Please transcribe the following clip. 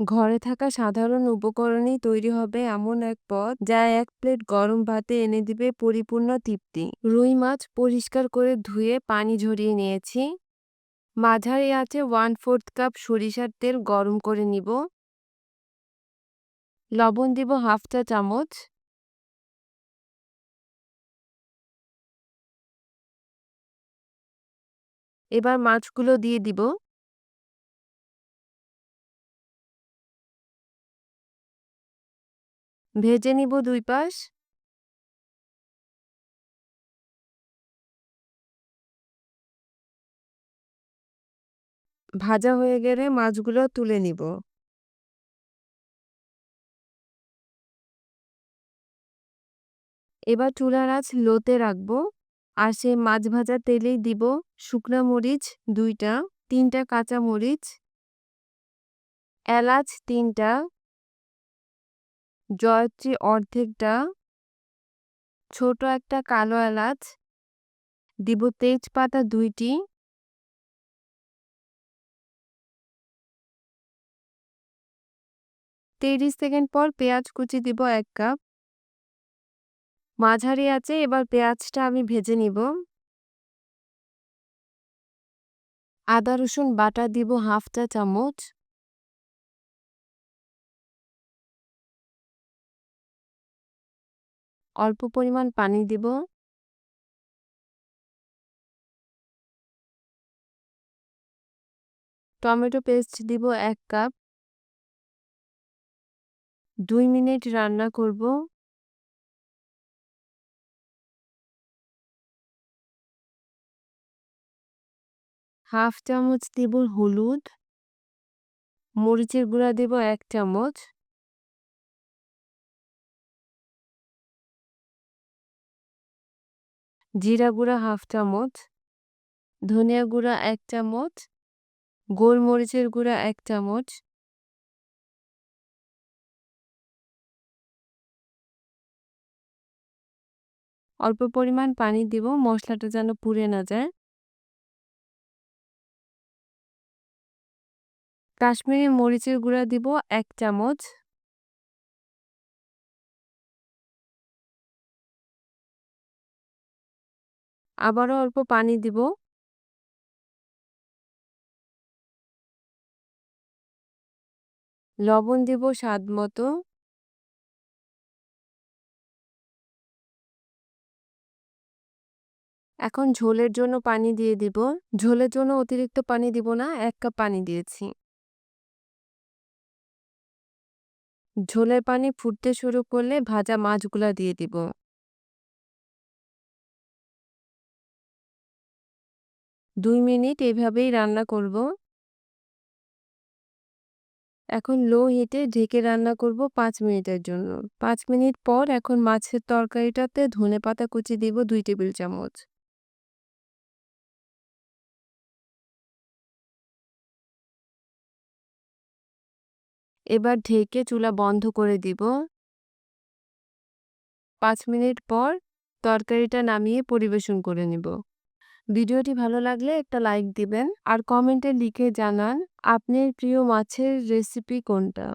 ঘরে থাকা সাধারণ উপকরণেই তৈরি হবে এমন এক পদ যা এক প্লেট গরম ভাতে এনে দিবে পরিপূর্ণ তৃপ্তি। রুই মাছ পরিষ্কার করে ধুয়ে পানি ঝরিয়ে নিয়েছি। মাঝারি আছে ওয়ান ফোর্থ কাপ সরিষার তেল গরম করে নিব। লবণ দিব হাফ চা চামচ। এবার মাছগুলো দিয়ে দিব। ভেজে নিব দুই পাশ। ভাজা হয়ে গেলে মাছগুলো তুলে নিব। এবার চুলার আঁচ লোতে রাখব আর সে মাছ ভাজা তেলেই দিব শুকনা মরিচ দুইটা, তিনটা কাঁচা মরিচ, এলাচ তিনটা জয়ত্রী অর্ধেকটা ছোট একটা কালো এলাচ, দিব তেজপাতা দুইটি। তিরিশ সেকেন্ড পর পেঁয়াজ কুচি দিব এক কাপ। মাঝারি আছে, এবার পেঁয়াজটা আমি ভেজে নিব। আদা রসুন বাটা দিব হাফ চা চামচ। অল্প পরিমাণ পানি দিব। টমেটো পেস্ট দিব এক কাপ। দুই মিনিট রান্না করব। হাফ চামচ দিব হলুদ। মরিচের গুঁড়া দেব এক চামচ। জিরা গুঁড়া হাফ চামচ, ধনিয়া গুঁড়া এক চামচ, গোলমরিচের গুঁড়া এক চামচ, অল্প পরিমাণ পানি দিব, মশলাটা যেন পুড়ে না যায়। কাশ্মীরি মরিচের গুঁড়া দিব এক চামচ। আবারও অল্প পানি দিব। লবণ দিব স্বাদ মতো। এখন ঝোলের জন্য পানি দিয়ে দিব। ঝোলের জন্য অতিরিক্ত পানি দিব না, এক কাপ পানি দিয়েছি। ঝোলের পানি ফুটতে শুরু করলে ভাজা মাছগুলা দিয়ে দিব। দুই মিনিট এভাবেই রান্না করব। এখন লো হিটে ঢেকে রান্না করব পাঁচ মিনিটের জন্য। পাঁচ মিনিট পর এখন মাছের তরকারিটাতে ধনে পাতা কুচি দিব দুই টেবিল চামচ। এবার ঢেকে চুলা বন্ধ করে দিব। পাঁচ মিনিট পর তরকারিটা নামিয়ে পরিবেশন করে নিব। ভিডিওটি ভালো লাগলে একটা লাইক দিবেন আর কমেন্টে লিখে জানান, আপনার প্রিয় মাছের রেসিপি কোনটা?